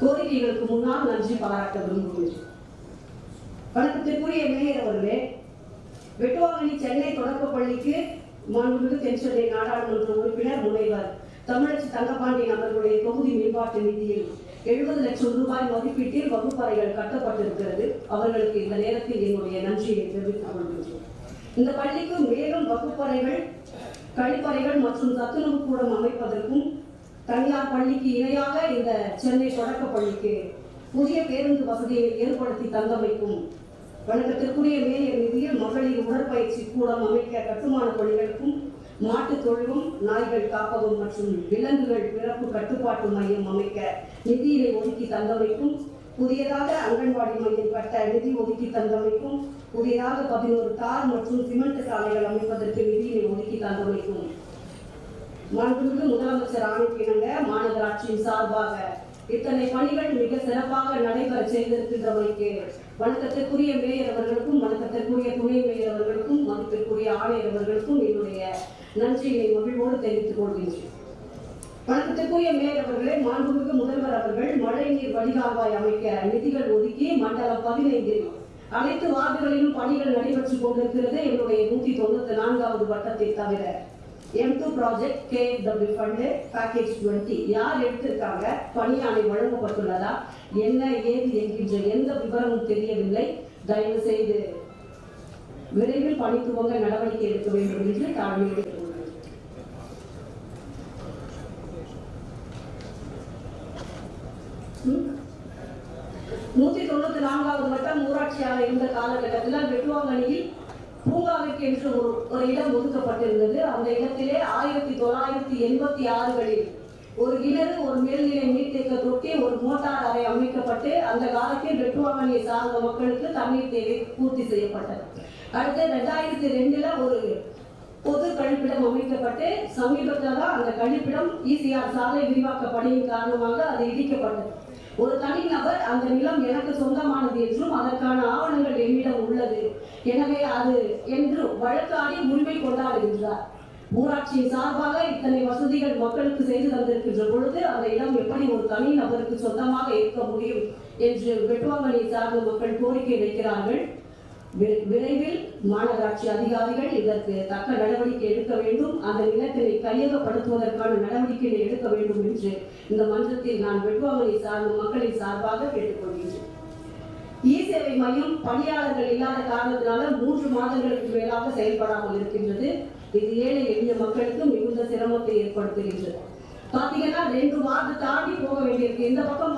கோரிக்கைகளுக்கு முன்னால் நன்றி பாராட்ட விரும்புகிறேன். வணக்கத்திற்குரிய மேயர் அவர்களே வெட்டுவாங்கனி சென்னை தொடக்க பள்ளிக்கு மாண்புமிகு தென்சென்னை நாடாளுமன்ற உறுப்பினர் முனைவர் தமிழச்சி தங்கபாண்டியன் அவர்களுடைய தொகுதி மேம்பாட்டு நிதியில் எழுபது லட்சம் ரூபாய் மதிப்பீட்டில் வகுப்பறைகள் கட்டப்பட்டிருக்கிறது. அவர்களுக்கு இந்த நேரத்தில் என்னுடைய நன்றியை தெரிவித்துக் கொள்கின்றேன். இந்த பள்ளிக்கு மேலும் வகுப்பறைகள் கழிப்பறைகள் மற்றும் சத்துணவு கூடம் அமைப்பதற்கும் தனியார் பள்ளிக்கு இணையாக இந்த சென்னை தொடக்க பள்ளிக்கு புதிய பேருந்து வசதியை ஏற்படுத்தி தந்தமைக்கும் வணக்கத்திற்குரிய மேயர் நிதியில் மகளிர் உடற்பயிற்சி கூடம் அமைக்க கட்டுமான பணிகளுக்கும் மாட்டுத் தொழிலும் நாய்கள் காப்பகம் மற்றும் விலங்குகள் பிறப்பு கட்டுப்பாட்டு மையம் அமைக்க நிதியினை ஒதுக்கி தந்தமைக்கும் புதியதாக அங்கன்வாடி மையம் கட்ட நிதி ஒதுக்கி தந்தமைக்கும் புதியதாக பதினோரு கார் மற்றும் சிமெண்ட் சாலைகள் அமைப்பதற்கு நிதியினை ஒதுக்கி தந்தமைக்கும் மாண்புமிகு முதலமைச்சர் ஆணைக்கிணங்க மாநகராட்சியின் சார்பாக இத்தனை பணிகள் மிக சிறப்பாக நடைபெற செய்திருக்கின்றமைக்கு வணக்கத்திற்குரிய மேயர் அவர்களுக்கும் வணக்கத்திற்குரிய துணை மேயர் அவர்களுக்கும் மதிப்பிற்குரிய ஆணையர் அவர்களுக்கும் என்னுடைய நன்றியை மகிழ்வோடு தெரிவித்துக் கொள்கின்றேன். வணக்கத்திற்குரிய மேயர் அவர்களே மாண்புமிகு முதல்வர் அவர்கள் மழைநீர் வடிகால்வாய் அமைக்க நிதிகள் ஒதுக்கி மண்டலம் பதினைந்தில் அனைத்து வார்டுகளிலும் பணிகள் நடைபெற்றுக் கொண்டிருக்கிறது. என்னுடைய நூத்தி தொண்ணூத்தி நான்காவது வட்டத்தை தவிர M two project KFW fund package twenty யார் எடுத்திருக்காங்க? பணியாணை வழங்கப்பட்டுள்ளதா? என்ன ஏது என்கின்ற எந்த விவரமும் தெரியவில்லை. தயவு செய்து விரைவில் பணி துவங்க நடவடிக்கை எடுக்க வேண்டும் என்று தாழ்மையை நூத்தி தொண்ணூத்தி நான்காவது வட்டம் ஊராட்சியாக இருந்த காலகட்டத்தில் வெட்டுவாங்கனியில் பூங்காவிற்கு என்று ஒரு ஒரு இடம் ஒதுக்கப்பட்டிருந்தது. அந்த இடத்திலே ஆயிரத்தி தொள்ளாயிரத்தி எண்பத்தி ஆறுகளில் ஒரு கிணறு ஒரு மேல்நிலை நீர்த்தேக்க தொட்டி ஒரு மோட்டார் அறை அமைக்கப்பட்டு அந்த காலத்தில் வெட்டுவாங்கனியை சார்ந்த மக்களுக்கு தண்ணீர் தேவை பூர்த்தி செய்யப்பட்டது. அடுத்து ரெண்டாயிரத்தி ரெண்டுல ஒரு பொது கழிப்பிடம் அமைக்கப்பட்டு சமீபத்தில் தான் அந்த கழிப்பிடம் இசிஆர் சாலை விரிவாக்க பணியின் காரணமாக அது இடிக்கப்பட்டது. ஒரு தனிநபர் அந்த நிலம் எனக்கு சொந்தமானது என்றும் அதற்கான ஆவணங்கள் என்னிடம் உள்ளது. எனவே அது என்று வழக்காடி உரிமை கொண்டாடுகின்றார். ஊராட்சியின் சார்பாக இத்தனை வசதிகள் மக்களுக்கு செய்து தந்திருக்கின்ற பொழுது அந்த இடம் எப்படி ஒரு தனி நபருக்கு சொந்தமாக இருக்க முடியும் என்று வெட்டுவாங்கலை சார்ந்த மக்கள் கோரிக்கை வைக்கிறார்கள். விரைவில் மாநகராட்சி அதிகாரிகள் இதற்கு தக்க நடவடிக்கை எடுக்க வேண்டும். அந்த நிலத்தினை கையகப்படுத்துவதற்கான நடவடிக்கைகளை எடுக்க வேண்டும் என்று இந்த மன்றத்தில் நான் வெட்டுவாங்கலை சார்ந்த மக்களின் சார்பாக கேட்டுக்கொள்கின்றேன். இ சேவை மையம் பணியாளர்கள் இல்லாத காரணத்தினால மூன்று மாதங்களுக்கு மேலாக செயல்படாமல் இருக்கின்றது. இது ஏழை எளிய மக்களுக்கு மிகுந்த சிரமத்தை ஏற்படுத்துகின்றது. பாத்தீங்கன்னா ரெண்டு வார்டு தாண்டி போக வேண்டியிருக்கு. இந்த பக்கம்